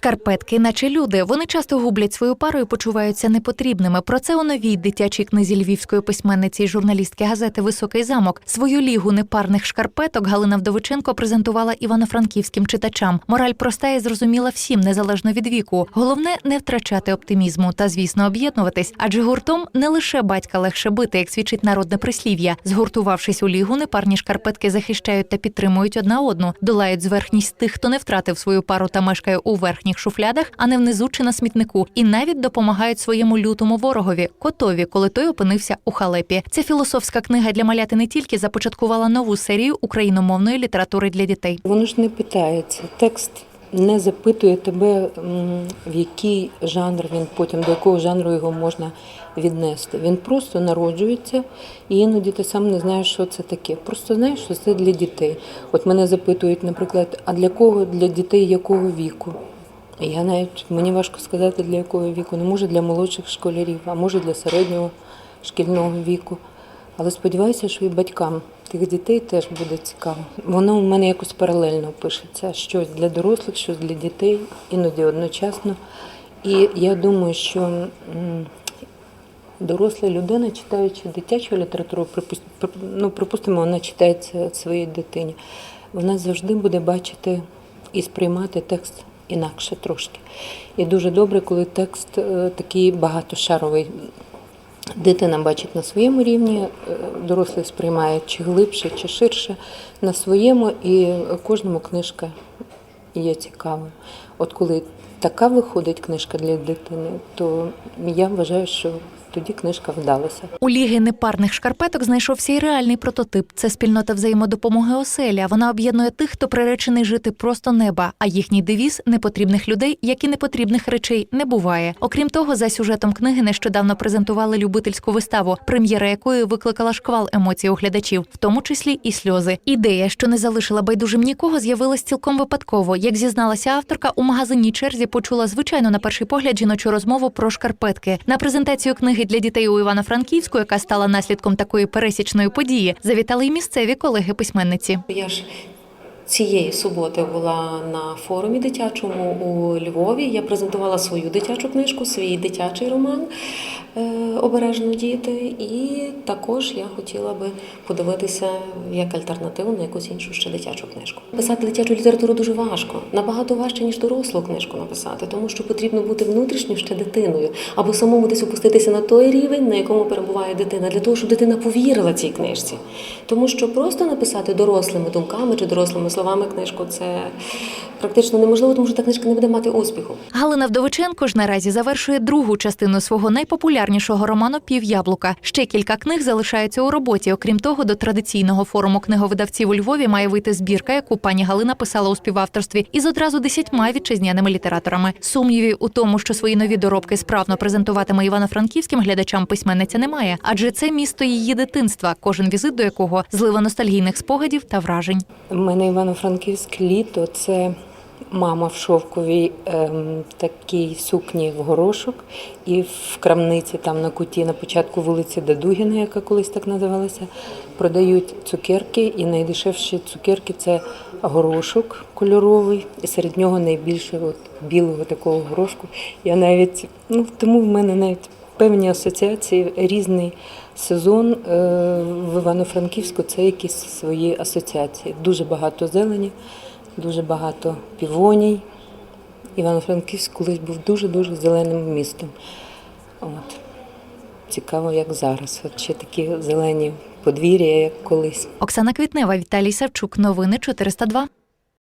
Шкарпетки, наче люди, вони часто гублять свою пару і почуваються непотрібними. Про це у новій дитячій книзі львівської письменниці і журналістки газети Високий замок свою лігу непарних шкарпеток Галина Вдовиченко презентувала івано-франківським читачам. Мораль проста і зрозуміла всім, незалежно від віку. Головне не втрачати оптимізму та, звісно, об'єднуватись, адже гуртом не лише батька легше бити, як свідчить народне прислів'я. Згуртувавшись у лігу, непарні шкарпетки захищають та підтримують одна одну, долають зверхність тих, хто не втратив свою пару та мешкає у верхніх шуфлядах, а не внизу чи на смітнику, і навіть допомагають своєму лютому ворогові котові, коли той опинився у халепі. Ця філософська книга для маляти не тільки започаткувала нову серію україномовної літератури для дітей. Воно ж не питається. Текст не запитує тебе, в який жанр він потім, до якого жанру його можна віднести. Він просто народжується, і іноді ти сам не знаєш, що це таке. Просто знаєш, що це для дітей. От мене запитують, наприклад, а для кого для дітей якого віку? Я навіть мені важко сказати, для якого віку. Не може для молодших школярів, а може для середнього шкільного віку. Але сподіваюся, що і батькам тих дітей теж буде цікаво. Воно у мене якось паралельно пишеться. Щось для дорослих, щось для дітей, іноді одночасно. І я думаю, що доросла людина, читаючи дитячу літературу, ну, припустимо, вона читає це своїй дитині, вона завжди буде бачити і сприймати текст інакше трошки. І дуже добре, коли текст е, такий багатошаровий. Дитина бачить на своєму рівні, е, дорослий сприймає чи глибше, чи ширше на своєму, і кожному книжка є цікавою. От коли така виходить книжка для дитини, то я вважаю, що тоді книжка вдалася. У ліги непарних шкарпеток знайшовся і реальний прототип. Це спільнота взаємодопомоги оселя. Вона об'єднує тих, хто приречений жити просто неба. А їхній девіз непотрібних людей, як і непотрібних речей, не буває. Окрім того, за сюжетом книги нещодавно презентували любительську виставу, прем'єра якої викликала шквал емоцій у глядачів, в тому числі і сльози. Ідея, що не залишила байдужим нікого, з'явилась цілком випадково. Як зізналася авторка, у магазинній черзі почула звичайно на перший погляд жіночу розмову про шкарпетки. На презентацію книги для дітей у Івано-Франківську, яка стала наслідком такої пересічної події, завітали й місцеві колеги письменниці. Я ж цієї суботи була на форумі дитячому у Львові. Я презентувала свою дитячу книжку, свій дитячий роман е, Обережно діти. І також я хотіла би подивитися як альтернативу на якусь іншу ще дитячу книжку. Писати дитячу літературу дуже важко, набагато важче, ніж дорослу книжку написати, тому що потрібно бути внутрішньо ще дитиною або самому десь опуститися на той рівень, на якому перебуває дитина, для того, щоб дитина повірила цій книжці. Тому що просто написати дорослими думками чи дорослими словами книжку це практично неможливо, тому що та книжка не буде мати успіху. Галина Вдовиченко ж наразі завершує другу частину свого найпопулярнішого роману Пів'яблука. Ще кілька книг залишаються у роботі. Окрім того, до традиційного форуму книговидавців у Львові має вийти збірка, яку пані Галина писала у співавторстві із одразу десятьма вітчизняними літераторами. Сумнівів у тому, що свої нові доробки справно презентуватиме івано-франківським глядачам письменниця немає, адже це місто її дитинства, кожен візит до якого злива ностальгійних спогадів та вражень. У мене Івано-Франківськ літо це мама в шовковій ем, такій сукні в горошок, і в крамниці там на куті на початку вулиці Дадугіна, яка колись так називалася, продають цукерки, і найдешевші цукерки це горошок кольоровий, і серед нього найбільше от, білого такого горошку. Я навіть ну тому в мене навіть певні асоціації різний сезон е, в Івано-Франківську це якісь свої асоціації. Дуже багато зелені, дуже багато півоній. Івано-Франківськ колись був дуже-дуже зеленим містом. От. Цікаво, як зараз. От ще такі зелені подвір'я, як колись. Оксана Квітнева, Віталій Савчук. Новини 402.